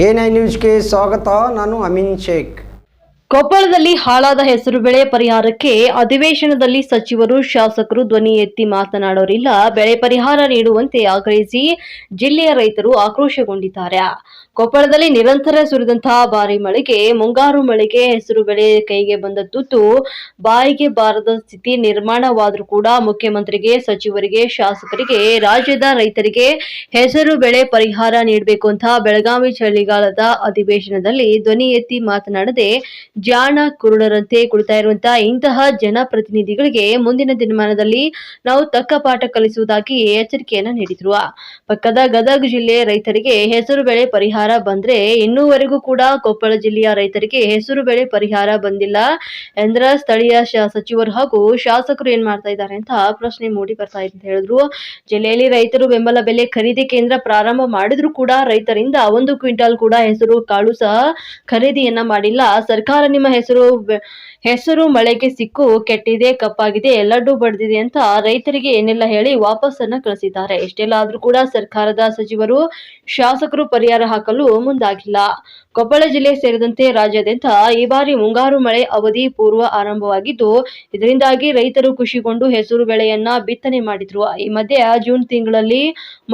NI ನ್ಯೂಸ್ಗೆ ಸ್ವಾಗತ. ನಾನು ಅಮೀನ್ ಶೇಖ್. ಕೊಪ್ಪಳದಲ್ಲಿ ಹಾಳಾದ ಹೆಸರು ಬೆಳೆ ಪರಿಹಾರಕ್ಕೆ ಅಧಿವೇಶನದಲ್ಲಿ ಸಚಿವರು, ಶಾಸಕರು ಧ್ವನಿ ಎತ್ತಿ ಮಾತನಾಡೋರಿಲ್ಲ. ಬೆಳೆ ಪರಿಹಾರ ನೀಡುವಂತೆ ಆಗ್ರಹಿಸಿ ಜಿಲ್ಲೆಯ ರೈತರು ಆಕ್ರೋಶಗೊಂಡಿದ್ದಾರೆ. ಕೊಪ್ಪಳದಲ್ಲಿ ನಿರಂತರ ಸುರಿದಂತಹ ಭಾರಿ ಮಳೆಗೆ, ಮುಂಗಾರು ಮಳೆಗೆ ಹೆಸರು ಬೆಳೆ ಕೈಗೆ ಬಂದ ತುತ್ತು ಬಾಯಿಗೆ ಬಾರದ ಸ್ಥಿತಿ ನಿರ್ಮಾಣವಾದರೂ ಕೂಡ ಮುಖ್ಯಮಂತ್ರಿಗೆ, ಸಚಿವರಿಗೆ, ಶಾಸಕರಿಗೆ, ರಾಜ್ಯದ ರೈತರಿಗೆ ಹೆಸರು ಬೆಳೆ ಪರಿಹಾರ ನೀಡಬೇಕು ಅಂತ ಬೆಳಗಾವಿ ಚಳಿಗಾಲದ ಅಧಿವೇಶನದಲ್ಲಿ ಧ್ವನಿ ಎತ್ತಿ ಮಾತನಾಡದೆ ಜಾಣ ಕುರುಡರಂತೆ ಕುಳಿತಾ ಇರುವಂತಹ ಇಂತಹ ಜನಪ್ರತಿನಿಧಿಗಳಿಗೆ ಮುಂದಿನ ದಿನಮಾನದಲ್ಲಿ ನಾವು ತಕ್ಕ ಪಾಠ ಕಲಿಸುವುದಾಗಿ ಎಚ್ಚರಿಕೆಯನ್ನು ನೀಡಿದ್ರು. ಪಕ್ಕದ ಗದಗ ಜಿಲ್ಲೆ ರೈತರಿಗೆ ಹೆಸರು ಬೆಳೆ ಪರಿಹಾರ ಬಂದ್ರೆ ಇನ್ನೂವರೆಗೂ ಕೂಡ ಕೊಪ್ಪಳ ಜಿಲ್ಲೆಯ ರೈತರಿಗೆ ಹೆಸರು ಬೆಳೆ ಪರಿಹಾರ ಬಂದಿಲ್ಲ. ಎಂದ್ರ ಸ್ಥಳೀಯ ಸಚಿವರು ಹಾಗೂ ಶಾಸಕರು ಏನ್ ಮಾಡ್ತಾ ಇದ್ದಾರೆ ಅಂತ ಪ್ರಶ್ನೆ ಮೂಡಿ ಬರ್ತಾ ಇದೆ ಅಂತ ಹೇಳಿದ್ರು. ಜಿಲ್ಲೆಯಲ್ಲಿ ರೈತರು ಬೆಂಬಲ ಬೆಲೆ ಖರೀದಿ ಕೇಂದ್ರ ಪ್ರಾರಂಭ ಮಾಡಿದ್ರು ಕೂಡ ರೈತರಿಂದ ಒಂದು ಕ್ವಿಂಟಾಲ್ ಕೂಡ ಹೆಸರು ಕಾಳು ಸಹ ಖರೀದಿಯನ್ನ ಮಾಡಿಲ್ಲ. ಸರ್ಕಾರ ನಿಮ್ಮ ಹೆಸರು ಹೆಸರು ಮಳೆಗೆ ಸಿಕ್ಕು, ಕೆಟ್ಟಿದೆ, ಕಪ್ಪಾಗಿದೆ ಎಲ್ಲಡೂ ಬಡ್ದಿದೆ ಅಂತ ರೈತರಿಗೆ ಏನೆಲ್ಲ ಹೇಳಿ ವಾಪಸ್ಸನ್ನ ಕಳಿಸಿದ್ದಾರೆ. ಇಷ್ಟೆಲ್ಲ ಆದ್ರೂ ಕೂಡ ಸರ್ಕಾರದ ಸಚಿವರು ಶಾಸಕರು ಪರಿಹಾರ ಹಾಕಲು ಮುಂದಾಗಿಲ್ಲ. ಕೊಪ್ಪಳ ಜಿಲ್ಲೆ ಸೇರಿದಂತೆ ರಾಜ್ಯಾದ್ಯಂತ ಈ ಬಾರಿ ಮುಂಗಾರು ಮಳೆ ಅವಧಿ ಪೂರ್ವ ಆರಂಭವಾಗಿದ್ದು, ಇದರಿಂದಾಗಿ ರೈತರು ಖುಷಿಗೊಂಡು ಹೆಸರು ಬೆಳೆಯನ್ನ ಬಿತ್ತನೆ ಮಾಡಿದ್ರು. ಈ ಮಧ್ಯೆ ಜೂನ್ ತಿಂಗಳಲ್ಲಿ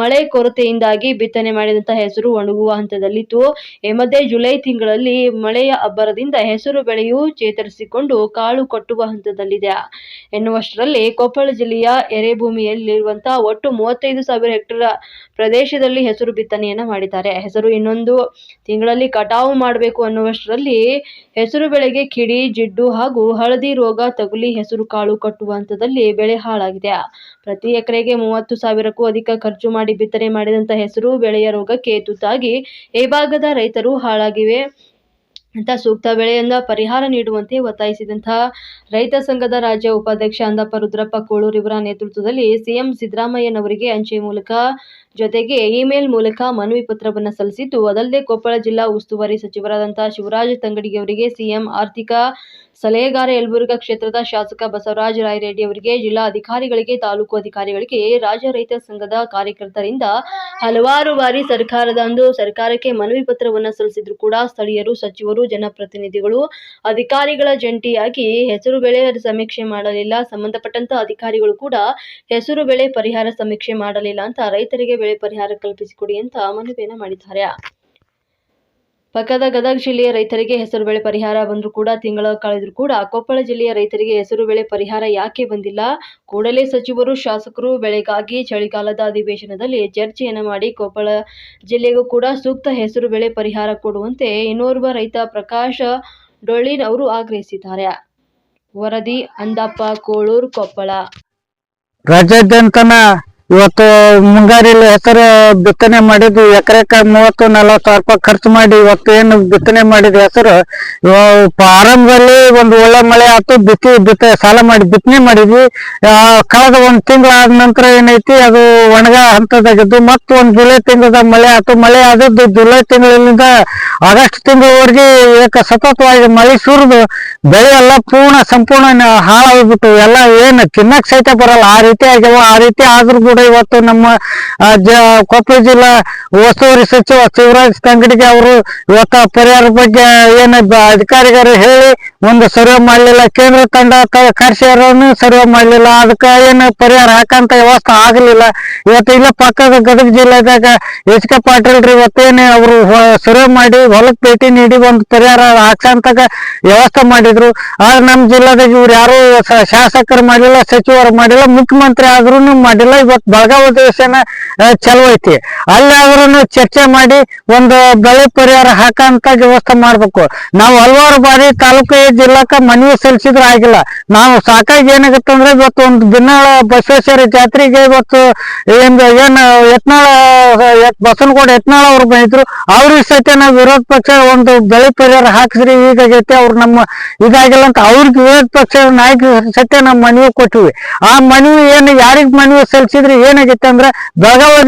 ಮಳೆ ಕೊರತೆಯಿಂದಾಗಿ ಬಿತ್ತನೆ ಮಾಡಿದಂತ ಹೆಸರು ಒಣಗುವ ಹಂತದಲ್ಲಿತ್ತು. ಈ ಮಧ್ಯೆ ಜುಲೈ ತಿಂಗಳಲ್ಲಿ ಮಳೆಯ ಅಬ್ಬರದಿಂದ ಹೆಸರು ಬೆಳೆಯು ಚೇತರಿಸಿಕೊಂಡು ಕಾಳು ಕಟ್ಟುವ ಹಂತದಲ್ಲಿದೆ. ಎನ್ನುವಷ್ಟರಲ್ಲಿ ಕೊಪ್ಪಳ ಜಿಲ್ಲೆಯ ಎರೆಭೂಮಿಯಲ್ಲಿರುವಂತಹ ಒಟ್ಟು ಮೂವತ್ತೈದು ಸಾವಿರ ಹೆಕ್ಟೇರ್ ಪ್ರದೇಶದಲ್ಲಿ ಹೆಸರು ಬಿತ್ತನೆಯನ್ನ ಮಾಡಿದ್ದಾರೆ. ಹೆಸರು ಇನ್ನೊಂದು ತಿಂಗಳಲ್ಲಿ ಕಟಾವು ಮಾಡಬೇಕು ಅನ್ನುವಷ್ಟರಲ್ಲಿ ಹೆಸರು ಬೆಳೆಗೆ ಕಿಡಿ, ಜಿಡ್ಡು ಹಾಗೂ ಹಳದಿ ರೋಗ ತಗುಲಿ ಹೆಸರು ಕಾಳು ಕಟ್ಟುವ ಹಂತದಲ್ಲಿ ಬೆಳೆ ಹಾಳಾಗಿದೆ. ಪ್ರತಿ ಎಕರೆಗೆ ಮೂವತ್ತು ಸಾವಿರಕ್ಕೂ ಅಧಿಕ ಖರ್ಚು ಮಾಡಿ ಬಿತ್ತನೆ ಮಾಡಿದಂತ ಹೆಸರು ಬೆಳೆಯ ರೋಗಕ್ಕೆ ತುತ್ತಾಗಿ ಈ ಭಾಗದ ರೈತರು ಹಾಳಾಗಿವೆ. ಅಂತ ಸೂಕ್ತ ಬೆಳೆಯಿಂದ ಪರಿಹಾರ ನೀಡುವಂತೆ ಒತ್ತಾಯಿಸಿದಂತಹ ರೈತ ಸಂಘದ ರಾಜ್ಯ ಉಪಾಧ್ಯಕ್ಷ ಅಂದಪ್ಪ ರುದ್ರಪ್ಪ ಕೋಳೂರ್ ಇವರ ನೇತೃತ್ವದಲ್ಲಿ ಸಿಎಂ ಸಿದ್ದರಾಮಯ್ಯನವರಿಗೆ ಅಂಚೆ ಮೂಲಕ ಜೊತೆಗೆ ಇಮೇಲ್ ಮೂಲಕ ಮನವಿ ಪತ್ರವನ್ನು ಸಲ್ಲಿಸಿದ್ದು, ಅದಲ್ಲದೆ ಕೊಪ್ಪಳ ಜಿಲ್ಲಾ ಉಸ್ತುವಾರಿ ಸಚಿವರಾದಂತಹ ಶಿವರಾಜ ತಂಗಡಿಯವರಿಗೆ ಸಿಎಂ ಆರ್ಥಿಕ ಸಲಹೆಗಾರ ಯಲಬುರ್ಗಾ ಕ್ಷೇತ್ರದ ಶಾಸಕ ಬಸವರಾಜ ರಾಯರೆಡ್ಡಿ ಅವರಿಗೆ ಜಿಲ್ಲಾ ಅಧಿಕಾರಿಗಳಿಗೆ, ತಾಲೂಕು ಅಧಿಕಾರಿಗಳಿಗೆ, ರಾಜ್ಯ ರೈತ ಸಂಘದ ಕಾರ್ಯಕರ್ತರಿಂದ ಹಲವಾರು ಬಾರಿ ಸರ್ಕಾರದ ಅಂದು ಸರ್ಕಾರಕ್ಕೆ ಮನವಿ ಪತ್ರವನ್ನು ಸಲ್ಲಿಸಿದ್ರು ಕೂಡ ಸ್ಥಳೀಯರು, ಸಚಿವರು, ಜನಪ್ರತಿನಿಧಿಗಳು, ಅಧಿಕಾರಿಗಳ ಜಂಟಿಯಾಗಿ ಹೆಸರು ಬೆಳೆ ಸಮೀಕ್ಷೆ ಮಾಡಲಿಲ್ಲ. ಸಂಬಂಧಪಟ್ಟಂತ ಅಧಿಕಾರಿಗಳು ಕೂಡ ಹೆಸರು ಬೆಳೆ ಪರಿಹಾರ ಸಮೀಕ್ಷೆ ಮಾಡಲಿಲ್ಲ ಅಂತ ರೈತರಿಗೆ ಬೆಳೆ ಪರಿಹಾರ ಕಲ್ಪಿಸಿಕೊಡಿ ಅಂತ ಮನವಿಯನ್ನು ಮಾಡಿದ್ದಾರೆ. ಪಕ್ಕದ ಗದಗ ಜಿಲ್ಲೆಯ ರೈತರಿಗೆ ಹೆಸರು ಬೆಳೆ ಪರಿಹಾರ ಬಂದರೂ ಕೂಡ ತಿಂಗಳ ಕಳೆದರೂ ಕೂಡ ಕೊಪ್ಪಳ ಜಿಲ್ಲೆಯ ರೈತರಿಗೆ ಹೆಸರು ಬೆಳೆ ಪರಿಹಾರ ಯಾಕೆ ಬಂದಿಲ್ಲ? ಕೂಡಲೇ ಸಚಿವರು, ಶಾಸಕರು ಬೆಳೆಗಾಗಿ ಚಳಿಗಾಲದ ಅಧಿವೇಶನದಲ್ಲಿ ಚರ್ಚೆಯನ್ನು ಮಾಡಿ ಕೊಪ್ಪಳ ಜಿಲ್ಲೆಗೂ ಕೂಡ ಸೂಕ್ತ ಹೆಸರು ಬೆಳೆ ಪರಿಹಾರ ಕೊಡುವಂತೆ ಇನ್ನೋರ್ವ ರೈತ ಪ್ರಕಾಶ ಡೊಳ್ಳಿನ್ ಅವರು ಆಗ್ರಹಿಸಿದ್ದಾರೆ. ವರದಿ ಅಂದಪ್ಪ, ಕೋಳೂರು, ಕೊಪ್ಪಳ. ರಾಜ್ಯಾದ್ಯಂತನ ಇವತ್ತು ಮುಂಗಾರಿಲಿ ಹೆಸರು ಬಿತ್ತನೆ ಮಾಡಿದ್ದು ಎಕರೆಕ ಮೂವತ್ತು, ನಲವತ್ತು ಸಾವಿರ ರೂಪಾಯಿ ಖರ್ಚು ಮಾಡಿ ಇವತ್ತು ಏನು ಬಿತ್ತನೆ ಮಾಡಿದ ಹೆಸರು ಆರಂಭದಲ್ಲಿ ಒಂದು ಒಳ್ಳೆ ಮಳೆ ಆಯ್ತು ಬಿತ್ತಿ, ಬಿತ್ತ, ಸಾಲ ಮಾಡಿ, ಬಿತ್ತನೆ ಮಾಡಿದ್ವಿ. ಕಳೆದ ಒಂದು ತಿಂಗಳ ಆದ ನಂತರ ಏನೈತಿ, ಅದು ಒಣಗ ಹಂತದಾಗಿದ್ದು, ಮತ್ತು ಒಂದು ಜುಲೈ ತಿಂಗಳದ ಮಳೆ ಆಯ್ತು ಮಳೆ ಆದದ್ದು ಜುಲೈ ತಿಂಗಳಿಂದ ಆಗಸ್ಟ್ ತಿಂಗಳವರೆಗೆ ಏಕ ಸತತವಾಗಿ ಮಳೆ ಸುರಿದು, ಬೆಳೆ ಎಲ್ಲ ಪೂರ್ಣ ಸಂಪೂರ್ಣ ಹಾಳಾಗ್ಬಿಟ್ಟು, ಎಲ್ಲ ಏನು ತಿನ್ನಕ್ ಸಹಿತ ಬರಲ್ಲ. ಆ ರೀತಿ ಆಗ್ಯಾವ, ಆ ರೀತಿ ಆದ್ರೂ ಇವತ್ತು ನಮ್ಮ ಕೊಪ್ಪಳ ಜಿಲ್ಲಾ ಉಸ್ತುವಾರಿ ಸಚಿವ ಶಿವರಾಜ್ ತಂಗಡಿಗೆ ಅವರು ಇವತ್ತ ಪರಿಹಾರ ಬಗ್ಗೆ ಏನು ಅಧಿಕಾರಿಗಳು ಹೇಳಿ ಒಂದು ಸರ್ವೆ ಮಾಡ್ಲಿಲ್ಲ, ಕೇಂದ್ರ ತಂಡ ಕರ್ಸಿಯರನ್ನು ಸರ್ವೆ ಮಾಡ್ಲಿಲ್ಲ, ಅದಕ್ಕೆ ಏನು ಪರಿಹಾರ ಹಾಕಂತ ವ್ಯವಸ್ಥೆ ಆಗಲಿಲ್ಲ. ಇವತ್ತು ಇಲ್ಲ, ಪಕ್ಕದ ಗದಗ ಜಿಲ್ಲೆದಾಗ ಎಚ್ ಕೆ ಪಾಟೀಲ್ ರೀ ಇವತ್ತೇನೆ ಅವರು ಸರ್ವೆ ಮಾಡಿ ಹೊಲಕ್ಕೆ ಭೇಟಿ ನೀಡಿ ಒಂದು ಪರಿಹಾರ ಹಾಕ್ಸಂತಾಗ ವ್ಯವಸ್ಥೆ ಮಾಡಿದ್ರು. ಆದ್ರೆ ನಮ್ಮ ಜಿಲ್ಲೆದಾಗ ಇವ್ರು ಯಾರು ಶಾಸಕರು ಮಾಡಿಲ್ಲ ಸಚಿವರು ಮಾಡಿಲ್ಲ ಮುಖ್ಯಮಂತ್ರಿ ಆದ್ರೂ ಮಾಡಿಲ್ಲ. ಇವತ್ತು ಬೆಳಗಾವಿ ದೇಶನ ಚಲೋ ಐತಿ. ಅಲ್ಲಿ ಅವ್ರನ್ನು ಚರ್ಚೆ ಮಾಡಿ ಒಂದು ಬೆಳೆ ಪರಿಹಾರ ಹಾಕಂತ ವ್ಯವಸ್ಥೆ ಮಾಡ್ಬೇಕು. ನಾವು ಹಲವಾರು ಬಾರಿ ತಾಲೂಕು ಜಿಲ್ಲಾಕ ಮನವಿ ಸಲ್ಲಿಸಿದ್ರೆ ಆಗಿಲ್ಲ. ನಾವು ಸಾಕಾಗಿ ಏನಾಗುತ್ತೆ ಅಂದ್ರೆ ಇವತ್ತು ಒಂದು ಬಿನ್ನಾಳ ಬಸವೇಶ್ವರಿ ಜಾತ್ರೆಗೆ ಇವತ್ತು ಏನು ಏನ್ ಯತ್ನಾಳ ಬಸನಗೌಡ ಯತ್ನಾಳ ಅವ್ರು ಬಂದಿದ್ರು. ಅವ್ರಿಗೆ ಸಹಿತ ನಾವು ವಿರೋಧ ಪಕ್ಷ ಒಂದು ಬೆಳೆ ಪರಿಹಾರ ಹಾಕಿದ್ರಿ ಈಗಾಗೈತೆ ಅವ್ರು ನಮ್ಮ ಇದಾಗಿಲ್ಲ ಅಂತ ಅವ್ರಿಗೆ ವಿರೋಧ ಪಕ್ಷ ನಾಯಕ ಸಹಿತ ನಮ್ಮ ಮನವಿ ಕೊಟ್ಟಿವಿ. ಆ ಮನವಿ ಏನು ಯಾರಿಗ್ ಮನವಿ ಸಲ್ಲಿಸಿದ್ರೆ, ಏನಾಗೈತೆ ಅಂದ್ರೆ ಬೆಳಗಾವಿ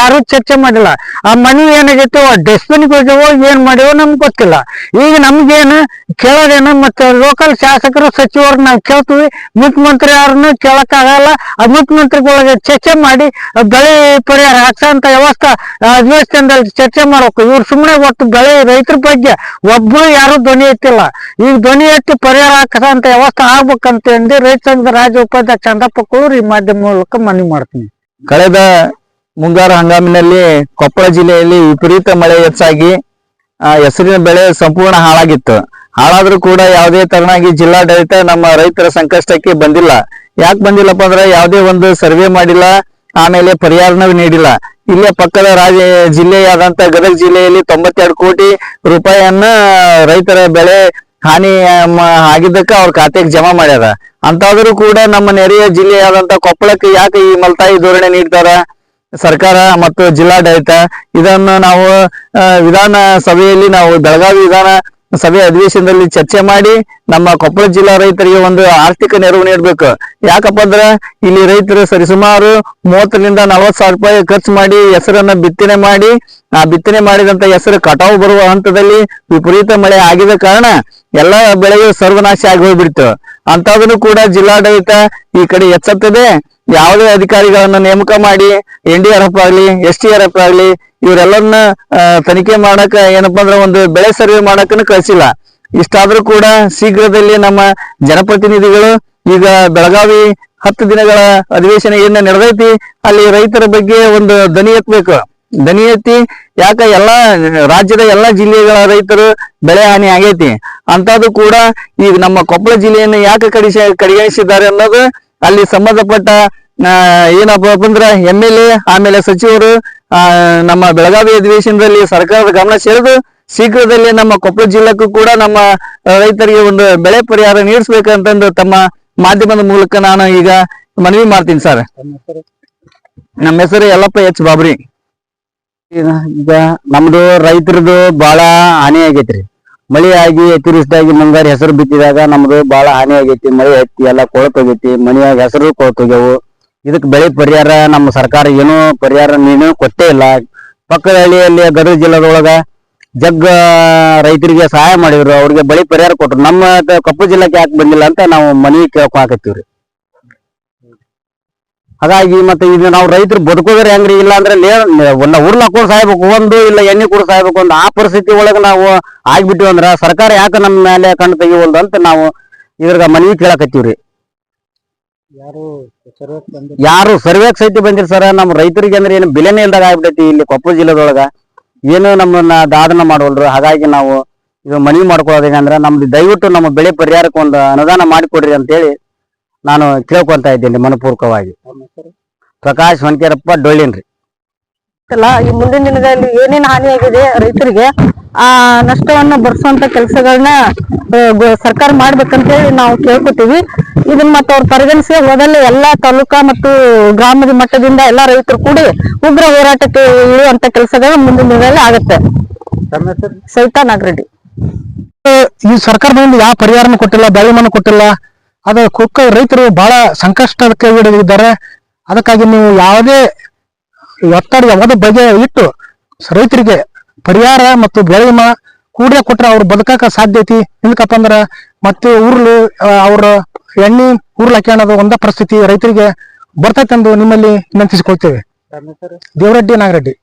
ಯಾರು ಚರ್ಚೆ ಮಾಡಿಲ್ಲ. ಆ ಮನವಿ ಏನಾಗೈತೆ ಡಸ್ಟ್ಬಿನ್ ಹೋಗ್ಯವೋ, ಏನ್ ಮಾಡ್ಯವೋ ನಮ್ಗೆ ಗೊತ್ತಿಲ್ಲ. ಈಗ ನಮ್ಗೇನು ಕೇಳೋದೇನು ಮತ್ತೆ ಲೋಕಲ್ ಶಾಸಕರು, ಸಚಿವರು ನಾವು ಕೇಳ್ತೀವಿ. ಮುಖ್ಯಮಂತ್ರಿ ಅವ್ರನ್ನೂ ಕೇಳಕ್ಕಾಗಲ್ಲ. ಆ ಮುಖ್ಯಮಂತ್ರಿಗಳಿಗೆ ಚರ್ಚೆ ಮಾಡಿ ಬೆಳೆ ಪರಿಹಾರ ಹಾಕ್ಸಂತ ವ್ಯವಸ್ಥೆ ಅಧಿವೇಶನದಲ್ಲಿ ಚರ್ಚೆ ಮಾಡ್ಬೇಕು. ಇವ್ರು ಸುಮ್ಮನೆ ಒಟ್ಟು ಬೆಳೆ, ರೈತರ ಬಗ್ಗೆ ಒಬ್ಬರು ಯಾರು ಧ್ವನಿ ಎತ್ತಿಲ್ಲ. ಈಗ ಧ್ವನಿ ಎತ್ತಿ ಪರಿಹಾರ ಹಾಕಸಂತ ವ್ಯವಸ್ಥೆ ಆಗ್ಬೇಕಂತ ಎಂದು ರೈತ ಸಂಘದ ರಾಜ್ಯ ಉಪಾಧ್ಯಕ್ಷ ಚಂದಪ್ಪ ಕೂರು ಈ ಮಾಧ್ಯಮ ಮೂಲಕ ಮನವಿ ಮಾಡ್ತೀನಿ. ಕಳೆದ ಮುಂಗಾರು ಹಂಗಾಮಿನಲ್ಲಿ ಕೊಪ್ಪಳ ಜಿಲ್ಲೆಯಲ್ಲಿ ವಿಪರೀತ ಮಳೆ ಹೆಚ್ಚಾಗಿ ಹೆಸರಿನ ಬೆಳೆ ಸಂಪೂರ್ಣ ಹಾಳಾಗಿತ್ತು. ಹಾಳಾದ್ರೂ ಕೂಡ ಯಾವುದೇ ತರನಾಗಿ ಜಿಲ್ಲಾಡಳಿತ ನಮ್ಮ ರೈತರ ಸಂಕಷ್ಟಕ್ಕೆ ಬಂದಿಲ್ಲ. ಯಾಕೆ ಬಂದಿಲ್ಲಪ್ಪ ಅಂದ್ರೆ ಯಾವುದೇ ಒಂದು ಸರ್ವೆ ಮಾಡಿಲ್ಲ, ಆಮೇಲೆ ಪರಿಹಾರನೂ ನೀಡಿಲ್ಲ. ಇಲ್ಲೇ ಪಕ್ಕದ ರಾಜ ಜಿಲ್ಲೆಯಾದಂತ ಗದಗ ಜಿಲ್ಲೆಯಲ್ಲಿ ತೊಂಬತ್ತೆರಡು ಕೋಟಿ ರೂಪಾಯಿಯನ್ನ ರೈತರ ಬೆಳೆ ಹಾನಿ ಆಗಿದ್ದಕ್ಕೆ ಅವ್ರ ಖಾತೆಗೆ ಜಮಾ ಮಾಡ್ಯಾರ. ಅಂತಾದ್ರೂ ಕೂಡ ನಮ್ಮ ನೆರೆಯ ಜಿಲ್ಲೆಯಾದಂತ ಕೊಪ್ಪಳಕ್ಕೆ ಯಾಕೆ ಈ ಮಲ್ತಾಯಿ ಧೋರಣೆ ನೀಡ್ತಾರ? ಸರ್ಕಾರ ಮತ್ತು ಜಿಲ್ಲಾಡಳಿತ ಇದನ್ನು ನಾವು ವಿಧಾನ ಸಭೆಯಲ್ಲಿ ನಾವು ಬೆಳಗಾವಿ ವಿಧಾನ ಸಭೆ ಅಧಿವೇಶನದಲ್ಲಿ ಚರ್ಚೆ ಮಾಡಿ ನಮ್ಮ ಕೊಪ್ಪಳ ಜಿಲ್ಲಾ ರೈತರಿಗೆ ಒಂದು ಆರ್ಥಿಕ ನೆರವು ನೀಡಬೇಕು. ಯಾಕಪ್ಪ ಅಂದ್ರೆ ಇಲ್ಲಿ ರೈತರು ಸರಿಸುಮಾರು ಮೂವತ್ತರಿಂದ ನಲವತ್ತು ಸಾವಿರ ರೂಪಾಯಿ ಖರ್ಚು ಮಾಡಿ ಹೆಸರನ್ನ ಬಿತ್ತನೆ ಮಾಡಿ, ಆ ಬಿತ್ತನೆ ಮಾಡಿದಂತ ಹೆಸರು ಕಟಾವು ಬರುವ ಹಂತದಲ್ಲಿ ವಿಪರೀತ ಮಳೆ ಆಗಿದ ಕಾರಣ ಎಲ್ಲಾ ಬೆಳೆಗಳು ಸರ್ವನಾಶ ಆಗಿ ಹೋಗ್ಬಿಡ್ತು. ಅಂತದನ್ನು ಕೂಡ ಜಿಲ್ಲಾಡಳಿತ ಈ ಕಡೆ ಎಚ್ಚೆತ್ತದೆ. ಯಾವುದೇ ಅಧಿಕಾರಿಗಳನ್ನ ನೇಮಕ ಮಾಡಿ ಎನ್ ಡಿ ಆರ್ ಎಫ್ ಆಗ್ಲಿ ಎಸ್ ಟಿ ಆರ್ ಎಫ್ ಆಗ್ಲಿ, ಇವರೆಲ್ಲರನ್ನ ತನಿಖೆ ಮಾಡಕ ಏನಪ್ಪ ಅಂದ್ರೆ ಒಂದು ಬೆಳೆ ಸರ್ವೆ ಮಾಡಕ್ಕನು ಕಳಿಸಿಲ್ಲ. ಇಷ್ಟಾದ್ರೂ ಕೂಡ ಶೀಘ್ರದಲ್ಲಿ ನಮ್ಮ ಜನಪ್ರತಿನಿಧಿಗಳು ಈಗ ಬೆಳಗಾವಿ ಹತ್ತು ದಿನಗಳ ಅಧಿವೇಶನ ಏನ ನಡೆದೈತಿ. ಅಲ್ಲಿ ರೈತರ ಬಗ್ಗೆ ಒಂದು ದನಿ ಎತ್ತಬೇಕು ದನಿ ಎತ್ತಿ ಯಾಕ ಎಲ್ಲಾ ರಾಜ್ಯದ ಎಲ್ಲಾ ಜಿಲ್ಲೆಗಳ ರೈತರು ಬೆಳೆ ಹಾನಿ ಆಗೈತಿ. ಅಂತದ್ದು ಕೂಡ ಈಗ ನಮ್ಮ ಕೊಪ್ಪಳ ಜಿಲ್ಲೆಯನ್ನು ಯಾಕೆ ಕಡಿಸ ಕಡೆಗಣಿಸಿದ್ದಾರೆ ಅನ್ನೋದು ಅಲ್ಲಿ ಸಂಬಂಧಪಟ್ಟ ಏನಪ್ಪ ಅಂದ್ರ ಎಂ ಎಲ್ ಎ ಆಮೇಲೆ ಸಚಿವರು, ಆ, ನಮ್ಮ ಬೆಳಗಾವಿ ಅಧಿವೇಶನದಲ್ಲಿ ಸರ್ಕಾರದ ಗಮನ ಸೆಳೆದು ಶೀಘ್ರದಲ್ಲಿ ನಮ್ಮ ಕೊಪ್ಪಳ ಜಿಲ್ಲೆಗೂ ಕೂಡ ನಮ್ಮ ರೈತರಿಗೆ ಒಂದು ಬೆಳೆ ಪರಿಹಾರ ನೀಡಿಸ್ಬೇಕಂತಂದು ತಮ್ಮ ಮಾಧ್ಯಮದ ಮೂಲಕ ನಾನು ಈಗ ಮನವಿ ಮಾಡ್ತೀನಿ ಸರ್. ನಮ್ಮ ಹೆಸರು ಯಲ್ಲಪ್ಪ ಎಚ್ ಬಾಬ್ರಿ. ಈಗ ನಮ್ದು ರೈತರದು ಬಹಳ ಹಾನಿ ಆಗೈತ್ರಿ. ಮಳಿ ಆಗಿ ಅತಿವೃಷ್ಟಿಯಾಗಿ ಮುಂಗಾರಿ ಹೆಸರು ಬಿತ್ತಿದಾಗ ನಮ್ದು ಬಹಳ ಹಾನಿ ಆಗೈತಿ. ಮಳೆ ಹತ್ತಿ ಎಲ್ಲ ಕೊಳತೋಗೈತಿ, ಮನೆಯಾಗ ಹೆಸರು ಕೊಳತೋಗ್ಯಾವು. ಇದಕ್ ಬೆಳೆ ಪರಿಹಾರ ನಮ್ಮ ಸರ್ಕಾರ ಏನೂ ಪರಿಹಾರ ನೀನು ಕೊಟ್ಟೇ ಇಲ್ಲ. ಪಕ್ಕದ ಹಳ್ಳಿಯಲ್ಲಿ, ಗದಗ ಜಿಲ್ಲಾದೊಳಗ ಜಗ್ಗ ರೈತರಿಗೆ ಸಹಾಯ ಮಾಡಿದ್ರು. ಅವ್ರಿಗೆ ಬೆಳೆ ಪರಿಹಾರ ಕೊಟ್ರು. ನಮ್ಮ ಕಪ್ಪು ಜಿಲ್ಲಾಕ್ಕೆ ಯಾಕೆ ಬಂದಿಲ್ಲ ಅಂತ ನಾವು ಮನವಿ ಕೇಳ್ಕೊಳಕತ್ತೀವ್ರಿ ಹಾಗಾಗಿ ಮತ್ತೆ ಇದು ನಾವು ರೈತರು ಬದುಕೋದ್ರೆ ಹೆಂಗ್ರಿ? ಇಲ್ಲ ಅಂದ್ರೆ ಒಂದ ಉರ್ಲ್ ಹಾಕೊಂಡ್ ಸಾಯ್ಬೇಕು ಒಂದು ಇಲ್ಲ ಎಣ್ಣೆ ಕೂಡ ಸಾಯ್ಬೇಕು ಒಂದು ಆ ಪರಿಸ್ಥಿತಿ ಒಳಗ ನಾವು ಆಗ್ಬಿಟ್ಟಿವಿ ಅಂದ್ರ ಸರ್ಕಾರ ಯಾಕೆ ನಮ್ಮ ಮೇಲೆ ಕಣ್ಣು ತೆಗಿವಲ್ದು ಅಂತ ನಾವು ಇದ್ರಾಗ ಮನವಿ ಕೇಳಕತ್ತೀವ್ರಿ. ಯಾರು ಸರ್ವೇಕ್ ಸಹಿತ ಬಂದಿರಿ ಸರ್ ನಮ್ಮ ರೈತರಿಗೆ ಅಂದ್ರೆ ಏನು ಬೆಲೆನೇ ಇಲ್ದಾಗ ಆಗ್ಬಿಟ್ಟೈತಿ ಇಲ್ಲಿ ಕೊಪ್ಪಳ ಜಿಲ್ಲೆದೊಳಗ. ಏನು ನಮ್ಮನ್ನ ದಾದನ ಮಾಡವಲ್ರು ಹಾಗಾಗಿ ನಾವು ಇದು ಮನವಿ ಅಂದ್ರೆ ನಮ್ದು ದಯವಿಟ್ಟು ನಮ್ಮ ಬೆಳೆ ಪರಿಹಾರಕ್ಕೆ ಒಂದು ಅನುದಾನ ಮಾಡಿಕೊಡ್ರಿ ಅಂತೇಳಿ ನಾನು ಕೇಳ್ಕೊಂತ ಇದ್ದೀನಿ ಮನಪೂರ್ವಕವಾಗಿ. ಪ್ರಕಾಶ್ ಹೊನ್ಕೇರಪ್ಪ ಡೊಳ್ಳಿನ್ರಿ. ಅಲ್ಲ ಈ ಮುಂದಿನ ದಿನಗಳಲ್ಲಿ ಏನೇನ್ ಹಾನಿ ಆಗಿದೆ ರೈತರಿಗೆ ಆ ನಷ್ಟವನ್ನು ಬರ್ಸುವಂತ ಕೆಲಸಗಳನ್ನ ಸರ್ಕಾರ ಮಾಡ್ಬೇಕಂತೇಳಿ ನಾವು ಕೇಳ್ಕೊತೀವಿ. ಇದನ್ನ ಮತ್ತೆ ಅವ್ರು ಪರಿಗಣಿಸಿ ಹೋದಲ್ಲಿ ಎಲ್ಲಾ ತಾಲೂಕಾ ಮತ್ತು ಗ್ರಾಮದ ಮಟ್ಟದಿಂದ ಎಲ್ಲಾ ರೈತರು ಕೂಡಿ ಉಗ್ರ ಹೋರಾಟಕ್ಕೆ ಇಳಿಯುವಂತ ಕೆಲಸಗಳು ಮುಂದಿನ ದಿನದಲ್ಲಿ ಆಗುತ್ತೆ. ಸವಿತಾ ನಾಗರೆಡ್ಡಿ. ಈ ಸರ್ಕಾರದಿಂದ ಯಾವ ಪರಿಹಾರನ ಕೊಟ್ಟಿಲ್ಲ ಬೆಳೆ ಮಣ್ಣು ಕೊಟ್ಟಿಲ್ಲ ಅದು ಕುಕ್ಕ ರೈತರು ಬಹಳ ಸಂಕಷ್ಟಕ್ಕೆ ಈಡಾಗಿದ್ದಾರೆ ಅದಕ್ಕಾಗಿ ನೀವು ಯಾವುದೇ ಒತ್ತಡ ಯಾವುದೇ ಬಗೆ ಇಟ್ಟು ರೈತರಿಗೆ ಪರಿಹಾರ ಮತ್ತು ಬೆಳೆ ವಿಮಾ ಕೂಡಲೇ ಕೊಟ್ರೆ ಅವ್ರು ಬದುಕಾಕ ಸಾಧ್ಯ ಐತಿ. ಇಲ್ಕಪ್ಪ ಅಂದ್ರ ಮತ್ತೆ ಉರ್ಲು ಆ, ಅವ್ರ ಎಣ್ಣೆ ಉರ್ಲು ಹಾಕೋಣದು ಒಂದ ಪರಿಸ್ಥಿತಿ ರೈತರಿಗೆ ಬರ್ತೈತೆ ಎಂದು ನಿಮ್ಮಲ್ಲಿ ವಿನಂತಿಸಿಕೊಳ್ತೇವೆ. ದೇವರೆಡ್ಡಿ ನಾಗರೆಡ್ಡಿ.